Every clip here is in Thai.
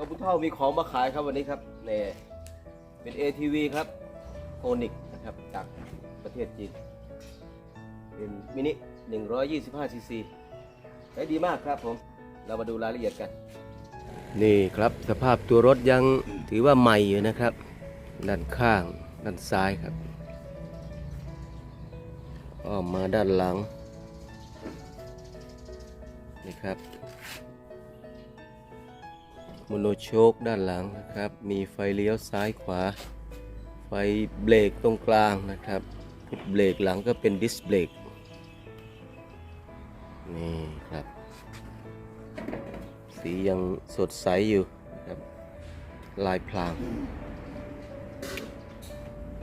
ตัวพุทธเท่ามีของมาขายครับวันนี้ครับเนี่ยเป็น ATV ครับโอนิกนะครับจากประเทศจีน เป็นมินิ 125 ซีซีใช้ดีมากครับผม เรามาดูรายละเอียดกัน นี่ครับสภาพตัวรถยังถือว่าใหม่อยู่นะครับ ด้านข้างด้านซ้ายครับอ้อมมาด้านหลัง นี่ครับ มโนโชคด้านหลังนะครับ มีไฟเลี้ยวซ้ายขวา ไฟเบรกตรงกลางนะครับพุทเบรกหลังก็เป็นดิสเบรกนี่ครับ สียังสดใสอยู่นะครับ ลายพลาง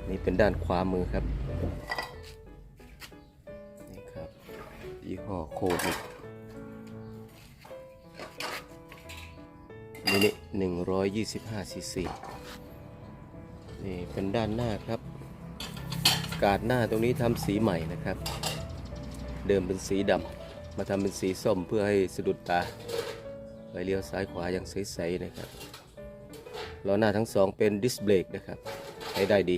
นี่เป็นด้านขวามือครับ นี่ครับยี่ห้อโคด มินิหนึ่งร้อยยี่สิบห้าซีซีนี่เป็นด้านหน้าครับ กาดหน้าตรงนี้ทำสีใหม่นะครับ เดิมเป็นสีดำมาทำเป็นสีส้มเพื่อให้สะดุดตาไปเลี้ยวซ้ายขวาอย่างใสๆนะครับล้อหน้าทั้งสองเป็นดิสเบรกนะครับใช้ได้ดี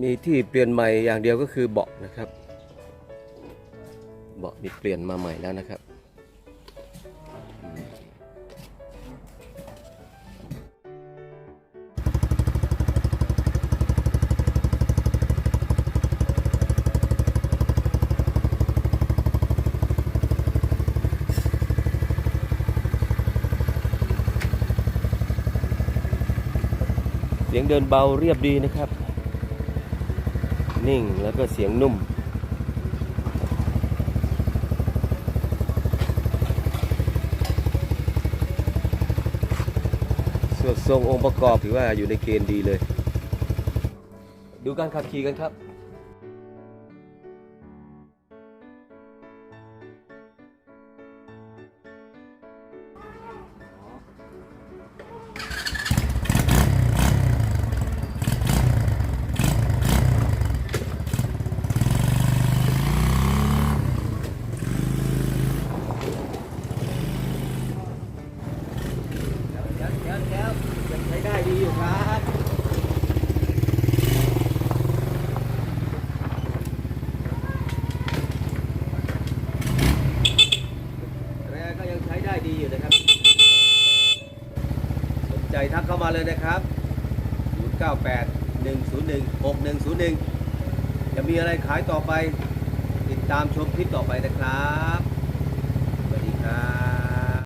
มีที่เปลี่ยนใหม่อย่างเดียวก็คือเบาะนะครับ เบาะมีเปลี่ยนมาใหม่แล้วนะครับเสียงเดินเบาเรียบดีนะครับ นิ่งแล้วก็เสียงนุ่ม ส่วนทรงองค์ประกอบถือว่าอยู่ในเกณฑ์ดีเลย ดูการขับขี่กันครับ ทักเข้ามาเลยนะครับ 098 101 6101 จะมีอะไรขายต่อไป ติดตามชมคลิปต่อไปนะครับ สวัสดีครับ